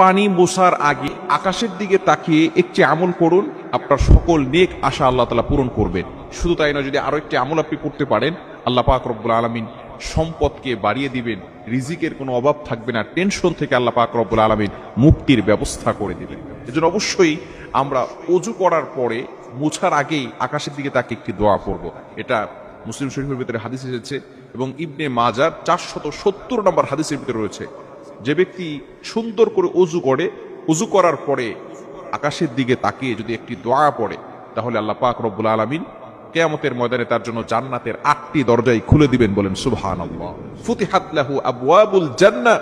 পানি মোছার আগে আকাশের দিকে তাকিয়ে একটি আমল করুন। আপনার সকল নেক আশা আল্লাহ তালা পূরণ করবেন। শুধু তাই নয়, যদি আরও একটি আমল আপনি করতে পারেন, আল্লাহ পাক রব্বুল আলমিন সম্পদকে বাড়িয়ে দিবেন, রিজিকের কোনো অভাব থাকবে না, টেনশন থেকে আল্লাহ পাক রব্বুল আলমিন মুক্তির ব্যবস্থা করে দিবেন। এজন্য অবশ্যই আমরা অজু করার পরে মোছার আগেই আকাশের দিকে তাকে একটি দোয়া করব। এটা মুসলিম শরীফের ভিতরে হাদিস এসেছে এবং ইবনে মাজার চারশত সত্তর নম্বর হাদিসের ভিতরে রয়েছে। যে ব্যক্তি সুন্দর করে অজু করে অজু করার পরে আকাশের দিকে তাকিয়ে যদি একটি দোয়া পড়ে, তাহলে আল্লাহ পাক রব্বুল আলমিন কেয়ামতের ময়দানে তার জন্য জান্নাতের আটটি দরজাই খুলে দিবেন বলেন সুবহান ফুতিহাত লাহু আবওয়াবুল জান্নাহ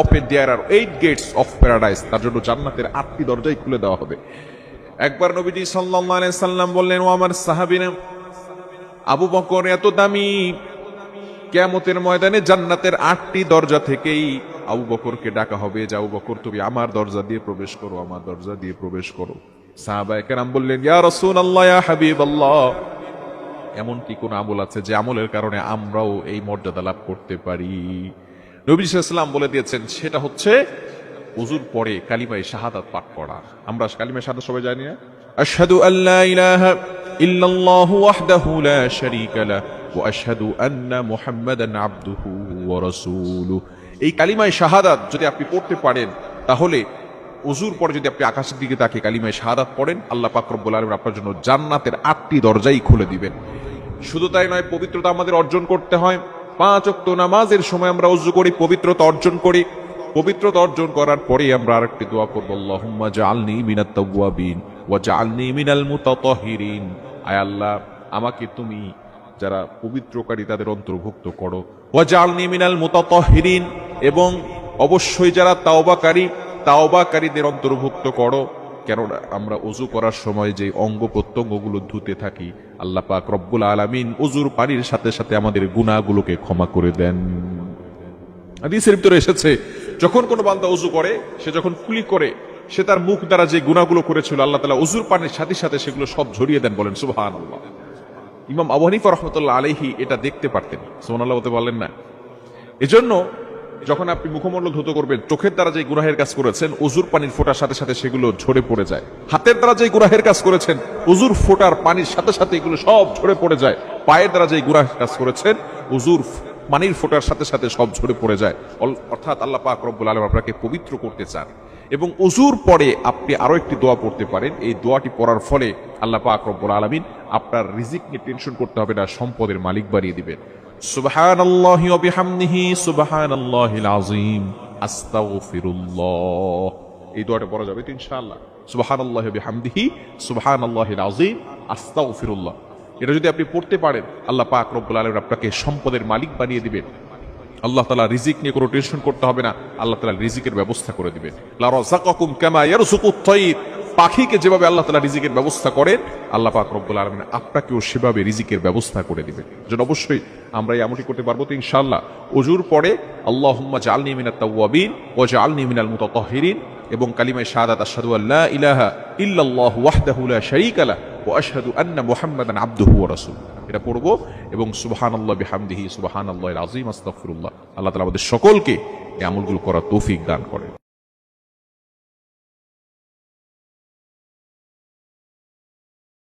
open there are eight gates of paradise তার জন্য জান্নাতের আটটি দরজাই খুলে দেওয়া হবে। একবার নবীজি সাল্লাল্লাহু আলাইহি সাল্লাম বললেন, ও আমার সাহাবীরা, আবু বকর এত দামি। কেয়ামতের ময়দানে জান্নাতের আটটি দরজা থেকেই আবু বকরকে ডাকা হবে যে, আবু বকর, তুমি আমার দরজা দিয়ে প্রবেশ করো, আমার দরজা দিয়ে প্রবেশ করো। সাহাবায়ে বললেন, ইয়া রাসূলুল্লাহ, ইয়া হাবিবাল্লাহ। এমন কি কোন আমল আছে যে আমলের কারণে আমরাও এই মর্যাদা লাভ করতে পারি? নবী সাল্লাম বলে দিয়েছেন, সেটা হচ্ছে উজুর পরে কালিমায় শাহাদাত পাঠ করা। আমরা কালিমায় শাহাদাত সবাই জানি না? ওয়া আশহাদু আন্না মুহাম্মাদান আবদুহু ওয়া রাসূলুহু এই কালিমায় শাহাদাত যদি আপনি পড়তে পারেন, তাহলে উজুর পরে যদি আপনি আকাশের দিকে তাকে কালিমায় শাহাদাত পড়েন, আল্লাহ পাক রব্বুল আলামিন আপনার জন্য জান্নাতের আটটি দরজাই খুলে দিবেন। শুধু তাই নয়, পবিত্রতা আমাদের অর্জন করতে হয়। পাঁচ অক্ত নামাজের সময় আমরা উজু করি, পবিত্রতা অর্জন করি। পবিত্রতা অর্জন করার পরে আমরা আরেকটি দোয়া করব, আল্লাহুম্মা জাআলনি মিনাত তাওয়াবিন ওয়া জাআলনি মিনাল মুতাতাহিরিন। আয় আল্লাহ, আমাকে তুমি যারা পবিত্রকারী তাদের অন্তর্ভুক্ত করো। ওয়া জাআলনি মিনাল মুতাতাহিরিন এবং অবশ্যই যারা তাওবাকারী, তাওবাকারীদের অন্তর্ভুক্ত করো। কেননা আমরা অজু করার সময় যে অঙ্গ প্রত্যঙ্গগুলো ধুতে থাকি, আল্লাহ পাক রব্বুল আলামিন অজুর পানির সাথে সাথে আমাদের গুনাহগুলোকে ক্ষমা করে দেন। হাদিসের এসেছে, যখন কোনো বান্দা অজু করে, সে যখন কুলি করে, সে তার মুখ দ্বারা যে গুনাহগুলো করেছিল, আল্লাহ তালা অজুর পানির সাথে সাথে সেগুলো সব ঝরিয়ে দেন বলেন সুবহান আল্লাহ ইমাম আবু হানিফা রহমতুল্লাহ আলাইহি এটা দেখতে পারতেন। সোহানাল্লাহ বলতে পারলেন না। এজন্য যখন আপনি মুখমণ্ডল ধুত করবেন, চোখের দ্বারা যে গুনাহের কাজ করেছেন, উজুর পানির ফোটার সাথে সাথে সেগুলো ঝরে পড়ে যায়। হাতের দ্বারা যে গুনাহের কাজ করেছেন, উজুর ফোটার পানির সাথে সাথে এগুলো সব ঝরে পড়ে যায়। পায়ের দ্বারা যে গুনাহের কাজ করেছেন, উজুর পানির ফোটার সাথে সাথে সব ঝরে পড়ে যায়। অর্থাৎ আল্লাহ পাক রব্বুল আলম আপনাকে পবিত্র করতে চান। এবং অজুর পরে আপনি আরও একটি দোয়া পড়তে পারেন। এই দোয়াটি পড়ার ফলে আল্লাহ পাক রব্বুল আলমিন আপনার রিজিক নিয়ে টেনশন করতে হবে না, সম্পদের মালিক বাড়িয়ে দিবেন। সুবহান আল্লাহ বিহামদিহি সুবহান আল্লাহিল আযীম। আস্তাগফিরুল্লাহ। এই দোয়াটা পড়া যাবে তো ইনশাআল্লাহ। সুবহান আল্লাহ বিহামদিহি সুবহান আল্লাহিল আযীম, আস্তাগফিরুল্লাহ। এটা যদি আপনি পড়তে পারেন, আল্লাহ পাক রব্বুল আলামিন আপনাকে সম্পদের মালিক বানিয়ে দিবেন। আল্লাহ তালা রিজিক নিয়ে কোনো টেনশন করতে হবে না। আল্লাহ তালা রিজিকের ব্যবস্থা করে কামা পাখিকে যেভাবে আল্লাহ তালা রিজিকের ব্যবস্থা করেন, আল্লাহ পাক রব্বুল আলমিন আপনাকেও সেভাবে রিজিকের ব্যবস্থা করে দিবেন। যেন অবশ্যই আমরা এই আমলটি করতে পারব তো ইনশাআল্লাহ। অজুর পরে আল্লাহুম্মা জাআলনি মিনাত তাওয়াবিন ওয়া জাআলনি মিনাল মুতাতাহহিরিন এবং কালিমায়ে শাহাদাত আশহাদু আল্লা ইলাহা ইল্লাল্লাহু ওয়াহদাহু লা শারীকা লাহ। ওয়া আশহাদু আন্না মুহাম্মাদান আবদুহু ওয়া রাসূলুহু এটা পড়ব এবং সুবহানাল্লাহ বিহামদিহি সুবাহান আল্লাহ আজিম আস্তাগফিরুল্লাহ। আল্লাহ তালা আমাদের সকলকে এই আমলগুলো করার তৌফিক দান করেন।